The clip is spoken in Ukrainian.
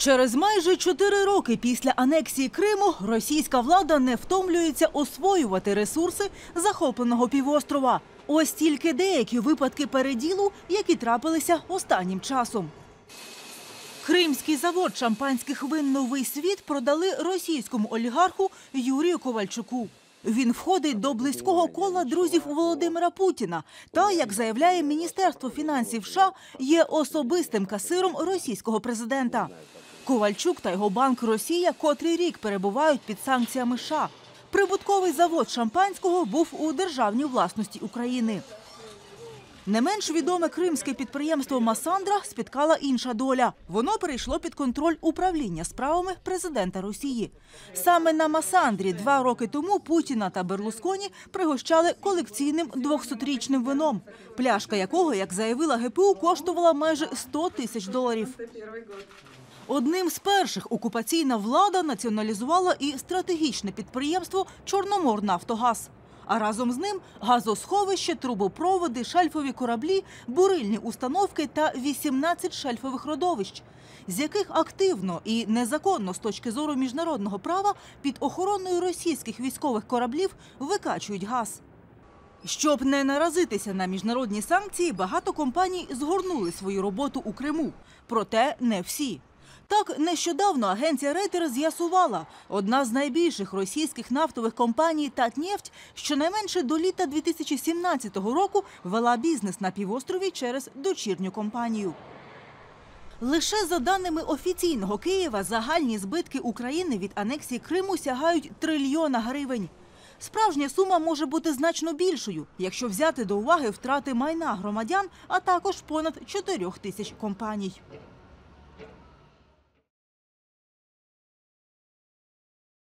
Через майже чотири роки після анексії Криму російська влада не втомлюється освоювати ресурси захопленого півострова. Ось тільки деякі випадки переділу, які трапилися останнім часом. Кримський завод шампанських вин Новий світ продали російському олігарху Юрію Ковальчуку. Він входить до близького кола друзів Володимира Путіна та, як заявляє Міністерство фінансів США, є особистим касиром російського президента. Ковальчук та його банк Росія котрий рік перебувають під санкціями США. Прибутковий завод шампанського був у державній власності України. Не менш відоме кримське підприємство Масандра спіткала інша доля. Воно перейшло під контроль управління справами президента Росії. Саме на Масандрі два роки тому Путіна та Берлусконі пригощали колекційним 200-річним вином, пляшка якого, як заявила ГПУ, коштувала майже 100 тисяч доларів. Одним з перших окупаційна влада націоналізувала і стратегічне підприємство Чорноморнафтогаз. А разом з ним газосховище, трубопроводи, шельфові кораблі, бурильні установки та 18 шельфових родовищ, з яких активно і незаконно з точки зору міжнародного права під охороною російських військових кораблів викачують газ. Щоб не наразитися на міжнародні санкції, багато компаній згорнули свою роботу у Криму. Проте не всі. Так, нещодавно агенція Рейтер з'ясувала, одна з найбільших російських нафтових компаній «Татнефть» щонайменше до літа 2017 року вела бізнес на півострові через дочірню компанію. Лише за даними офіційного Києва, загальні збитки України від анексії Криму сягають трильйона гривень. Справжня сума може бути значно більшою, якщо взяти до уваги втрати майна громадян, а також понад 4 тисяч компаній.